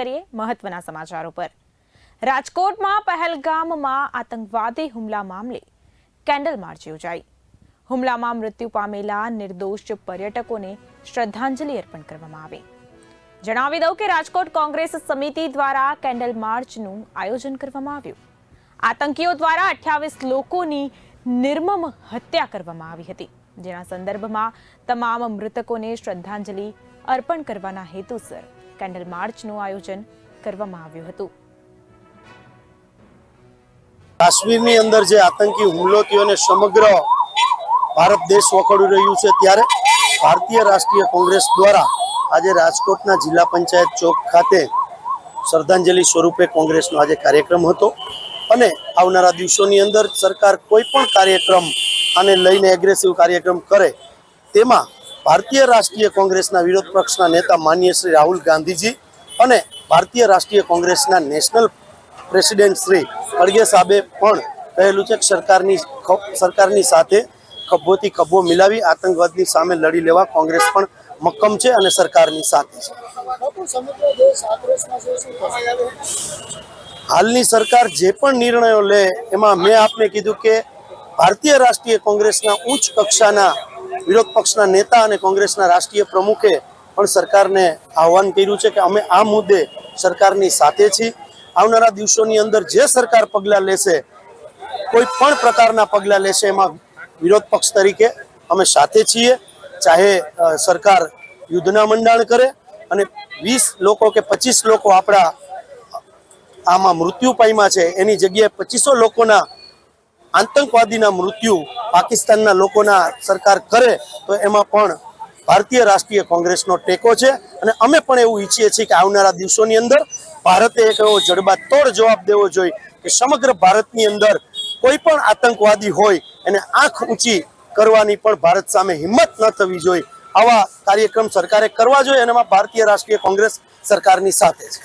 કરીએ મહત્વના સમાચારો પર રાજકોટમાં પહેલગામમાં આતંકવાદી હુમલા મામલે કેન્ડલ માર્ચ યોજાઈ. હુમલામાં મૃત્યુ પામેલા નિર્દોષ પર્યટકોને શ્રદ્ધાંજલિ અર્પણ કરવામાં આવી. જણાવી દઉં કે રાજકોટ કોંગ્રેસ સમિતિ દ્વારા કેન્ડલ માર્ચનું આયોજન કરવામાં આવ્યું. આતંકીઓ દ્વારા અઠ્યાવીસ લોકોની નિર્મમ હત્યા કરવામાં આવી હતી. જેના સંદર્ભમાં તમામ મૃતકોને શ્રદ્ધાંજલિ અર્પણ કરવાના હેતુસર કેન્ડલ માર્ચનું આયોજન કરવામાં આવ્યું હતું. કાશ્મીરની અંદર જે આતંકી હુમલો અને સમગ્ર ભારત દેશ વખોડી રહ્યું છે ત્યારે ભારતીય રાષ્ટ્રીય કોંગ્રેસ દ્વારા આજે રાજકોટના જિલ્લા પંચાયત ચોક ખાતે શ્રદ્ધાંજલિ સ્વરૂપે કોંગ્રેસનો આજે કાર્યક્રમ હતો. અને આવનારા દિવસોની અંદર સરકાર કોઈ પણ કાર્યક્રમ આને લઈને એગ્રેસિવ કાર્યક્રમ કરે તેમાં ભારતીય રાષ્ટ્રીય કોંગ્રેસના વિરોધ પક્ષના નેતા માન્ય શ્રી રાહુલ ગાંધીજી અને ભારતીય રાષ્ટ્રીય કોંગ્રેસના નેશનલ પ્રેસિડેન્ટ શ્રી ખડગે સાહેબે પણ કહેલું છે કે સરકારની સરકારની સાથે ખભોથી ખભો મિલાવી આતંકવાદની સામે લડી લેવા કોંગ્રેસ પણ મક્કમ છે અને સરકારની સાથે છે. હાલની સરકાર જે પણ નિર્ણયો લે, એમાં મેં આપને કીધું કે ભારતીય રાષ્ટ્રીય કોંગ્રેસના ઉચ્ચ કક્ષાના વિરોધ પક્ષના નેતા અને કોંગ્રેસના રાષ્ટ્રીય પ્રમુખે પણ સરકારને આહવાન કર્યું છે કે અમે આ મુદ્દે સરકારની સાથે છીએ. આવનારા દિવસોની અંદર જે સરકાર પગલાં લેશે, કોઈ પણ પ્રકારના પગલાં લેશે એમાં વિરોધ પક્ષ તરીકે અમે સાથે છીએ. ચાહે સરકાર યુદ્ધના મંડાણ કરે અને વીસ લોકો કે પચીસ લોકો આપણા આમાં મૃત્યુ પામ્યા છે. એની જગ્યાએ પચીસો લોકોના આતંકવાદીના મૃત્યુ પાકિસ્તાનના લોકોના સરકાર કરે તો એમાં પણ ભારતીય રાષ્ટ્રીય કોંગ્રેસનો ટેકો છે. અને અમે પણ એવું ઈચ્છીએ છીએ કે આવનારા દિવસોની અંદર ભારતે એક એવો જડબાતોડ જવાબ દેવો જોઈએ કે સમગ્ર ભારતની અંદર કોઈ પણ આતંકવાદી હોય એને આંખ ઊંચી કરવાની પણ ભારત સામે હિંમત ન થવી જોઈએ. આવા કાર્યક્રમ સરકારે કરવા જોઈએ અને એમાં ભારતીય રાષ્ટ્રીય કોંગ્રેસ સરકારની સાથે છે.